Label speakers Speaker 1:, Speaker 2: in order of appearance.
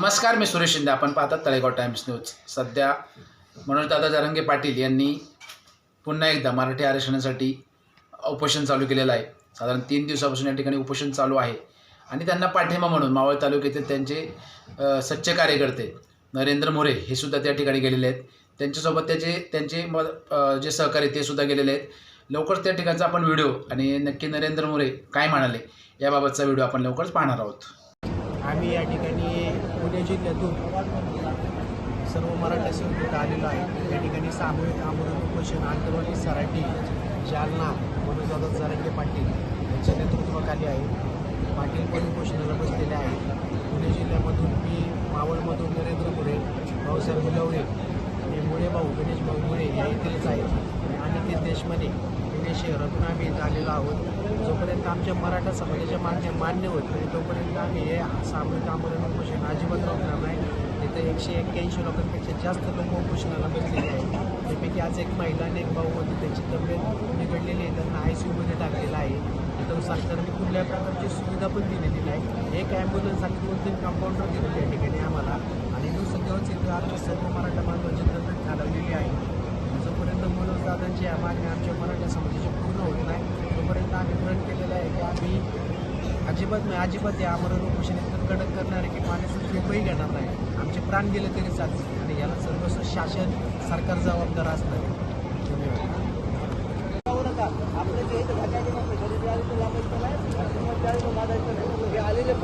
Speaker 1: नमस्कार मी सुरेश शिंदे. आपण पाहतात तळेगाव टाइम्स न्यूज. सध्या मनोजदादा जरंगे पाटील यांनी पुन्हा एकदा मराठी आरक्षणासाठी उपोषण चालू केलेलं आहे. साधारण तीन दिवसापासून या ठिकाणी उपोषण चालू आहे. आणि त्यांना पाठिंबा म्हणून मावळ तालुक्यातील त्यांचे सच्चे कार्यकर्ते नरेंद्र मोरे हे सुद्धा त्या ठिकाणी गेलेले आहेत. त्यांच्यासोबत त्याचे त्यांचे म जे सहकारी ते सुद्धा गेलेले आहेत. लवकरच त्या ठिकाणचा आपण व्हिडिओ आणि नक्की नरेंद्र मोरे काय म्हणाले याबाबतचा व्हिडिओ आपण लवकरच पाहणार आहोत.
Speaker 2: आम्ही या ठिकाणी पुणे जिल्ह्यातून सर्व मराठा संघटना आलेलो आहे. या ठिकाणी सामूहिक आमरण उपोषण आंतरवाली सराटी जालना मनोजदादा जरांगे पाटील यांच्या नेतृत्वाखाली आहे. पाटील पण उपोषणाला बसलेले आहेत. पुणे जिल्ह्यामधून मी मावळमधून नरेंद्र मुळे भाऊसाहेब मुलवडे आणि मुळे भाऊ गणेश भाऊ मुळे या येथेच आहेत. आणि ते देशमध्ये पुणे शहरातून आम्ही इथं आलेलो आहोत. जोपर्यंत आमच्या मराठा समाजाच्या मान्य मान्य होत नाही तोपर्यंत आम्ही हे सामूहिक आमरण उपोषण आज एकशे एक्क्याऐंशी लोकांपेक्षा जास्त लोक उपोषणाला बसलेले आहेत. त्यापैकी आज एक महिला आणि एक भाऊ होती त्यांची तब्येत बिघडलेली आहे. त्यांना आय सी यूमध्ये टाकलेलं आहे. इथं सरकारने कुठल्या प्रकारची सुविधा पण दिलेली नाही. एक ॲम्ब्युलन्ससाठी दोन तीन कंपाऊंडर दिलेली या ठिकाणी आम्हाला. आणि दिवसेंदिवस इथं आमच्या सर्व मराठा बांधवांची तब्येत घालवलेली आहे. जोपर्यंत मनोज दादांची या मागण्या आमच्या मराठा समाजाची पूर्ण होत नाही तोपर्यंत आम्ही प्रण केलेलं आहे की आम्ही अजिबात नाही अजिबात या आमरण उपोषण इतकं कडक करणार आहे की पाण्याचं प्राण गेले तरी चालते आणि याला सर्वस्व शासन सरकार जबाबदार असतं. असणार आपलं जे घाटायचं नाही आलेले